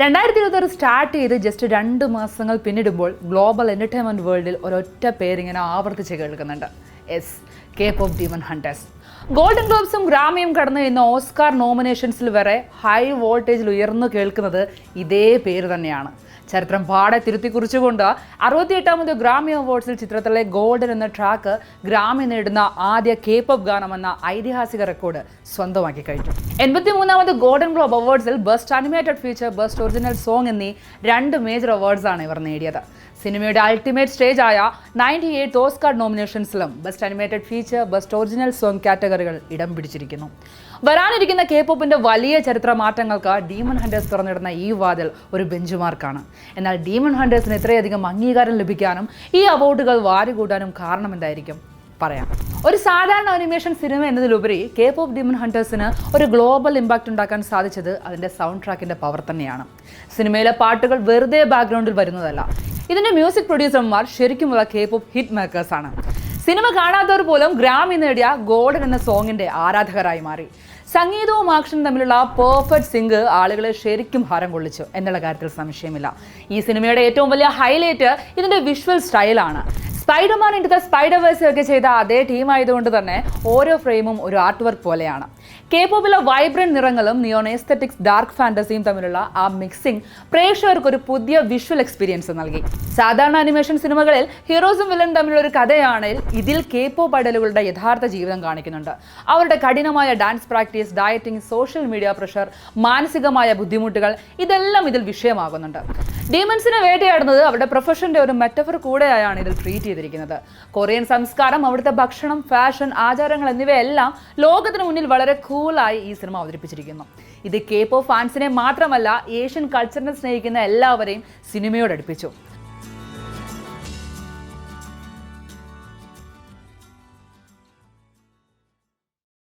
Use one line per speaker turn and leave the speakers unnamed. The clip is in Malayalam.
രണ്ടായിരത്തി ഇരുപത്തി സ്റ്റാർട്ട് ചെയ്ത് ജസ്റ്റ് രണ്ട് മാസങ്ങൾ പിന്നിടുമ്പോൾ ഗ്ലോബൽ എന്റർടൈൻമെന്റ് വേൾഡിൽ ഒരൊറ്റ പേരിങ്ങനെ ആവർത്തിച്ച് കേൾക്കുന്നുണ്ട്. Yes K pop demon hunters golden ഗ്ലോബ്സും ഗ്രാമിയും കടന്നു ഇന്ന് ഓസ്കാർ നോമിനേഷൻസിൽ വരെ ഹൈ വോൾട്ടേജിൽ ഉയർന്നു കേൾക്കുന്നത് ഇതേ പേര് തന്നെയാണ്. ചരിത്രം പാടെ തിരുത്തി കുറിച്ചുകൊണ്ട് അറുപത്തിയെട്ടാമത് ഗ്രാമി അവാർഡ്സിൽ ചിത്രത്തിലെ ഗോൾഡൻ എന്ന ട്രാക്ക് ഗ്രാമി നേടുന്ന ആദ്യ കേപ്പപ്പ് ഗാനമെന്ന ഐതിഹാസിക റെക്കോർഡ് സ്വന്തമാക്കി കഴിഞ്ഞു. എൺപത്തി മൂന്നാമത് golden globe അവാർഡ്സിൽ best animated feature best original song എന്നീ രണ്ട് മേജർ അവാർഡ്സാണ് ഇവർ നേടിയത്. സിനിമയുടെ അൾട്ടിമേറ്റ് സ്റ്റേജ് ആയ ninety eight Oscar നോമിനേഷൻസിലും best animated feature best original song കാറ്റഗറികൾ ഇടം പിടിച്ചിരിക്കുന്നു. വരാനിരിക്കുന്ന കെ പോപ്പിന്റെ വലിയ ചരിത്ര മാറ്റങ്ങൾക്ക് ഡീമൺ ഹണ്ടേഴ്സ് തുറന്നിടുന്ന ഈ വാതിൽ ഒരു ബെഞ്ച് മാർക്കാണ് എന്നാൽ ഡീമൺ ഹണ്ടേഴ്സിന് ഇത്രയധികം അംഗീകാരം ലഭിക്കാനും ഈ അവാർഡുകൾ വാരികൂടാനും കാരണം എന്തായിരിക്കും? പറയാം. ഒരു സാധാരണ അനിമേഷൻ സിനിമ എന്നതിലുപരി കെ പോപ്പ് ഡിമൺ ഹണ്ടേഴ്സിന് ഒരു ഗ്ലോബൽ ഇമ്പാക്റ്റ് ഉണ്ടാക്കാൻ സാധിച്ചത് അതിന്റെ സൗണ്ട് ട്രാക്കിന്റെ പവർ തന്നെയാണ്. സിനിമയിലെ പാട്ടുകൾ വെറുതെ ബാക്ക്ഗ്രൗണ്ടിൽ വരുന്നതല്ല. ഇതിന്റെ മ്യൂസിക് പ്രൊഡ്യൂസർമാർ ശരിക്കുമുള്ള കെ പോപ്പ് ഹിറ്റ് മേക്കേഴ്സാണ് സിനിമ കാണാത്തവർ പോലും ഗ്രാമി നേടിയ ഗോൾഡൻ എന്ന സോങ്ങിന്റെ ആരാധകരായി മാറി. സംഗീതവും ആക്ഷനും തമ്മിലുള്ള പെർഫെക്റ്റ് സിങ്ക് ആളുകളെ ശരിക്കും ഹരം കൊള്ളിച്ചു. എന്നുള്ള കാര്യത്തിൽ സംശയമില്ല. ഈ സിനിമയുടെ ഏറ്റവും വലിയ ഹൈലൈറ്റ് ഇതിന്റെ വിഷ്വൽ സ്റ്റൈലാണ് Spiderman into the spider verse ഒക്കെ ചെയ്ത അതേ ടീം ആയതുകൊണ്ട് തന്നെ ഓരോ ഫ്രെയിമും ഒരു ആർട്ട് വർക്ക് പോലെയാണ്. കെ പോപ്പിലെ വൈബ്രന്റ് നിറങ്ങളും നിയോൺ എസ്തറ്റിക്സ് ഡാർക്ക് ഫാന്റസിയും തമ്മിലുള്ള ആ മിക്സിംഗ് പ്രേക്ഷകർക്ക് ഒരു പുതിയ വിഷ്വൽ എക്സ്പീരിയൻസ് നൽകി. സാധാരണ അനിമേഷൻ സിനിമകളിൽ ഹീറോസും വില്ലൻ തമ്മിലുള്ള ഒരു കഥയാണെങ്കിൽ ഇതിൽ കെ പോപ്പ് ഐഡലുകളുടെ യഥാർത്ഥ ജീവിതം കാണിക്കുന്നുണ്ട്. അവരുടെ കഠിനമായ dance practice dieting social media pressure മാനസികമായ ബുദ്ധിമുട്ടുകൾ ഇതെല്ലാം ഇതിൽ വിഷയമാകുന്നുണ്ട്. ഡീമൻസിനെ വേട്ടയാടുന്നത് അവരുടെ പ്രൊഫഷന്റെ ഒരു മെറ്റഫർ കൂടെയാണ് ഇതിൽ ട്രീറ്റ് ചെയ്തിരിക്കുന്നത്. കൊറിയൻ സംസ്കാരം അവിടുത്തെ ഭക്ഷണം ഫാഷൻ ആചാരങ്ങൾ എന്നിവയെല്ലാം ലോകത്തിന് മുന്നിൽ വളരെ കൂളായി ഈ സിനിമ അവതരിപ്പിച്ചിരിക്കുന്നു. ഇത് കേപ്പോ ഫാൻസിനെ മാത്രമല്ല ഏഷ്യൻ കൾച്ചറിനെ സ്നേഹിക്കുന്ന എല്ലാവരെയും സിനിമയോട് അടുപ്പിച്ചു.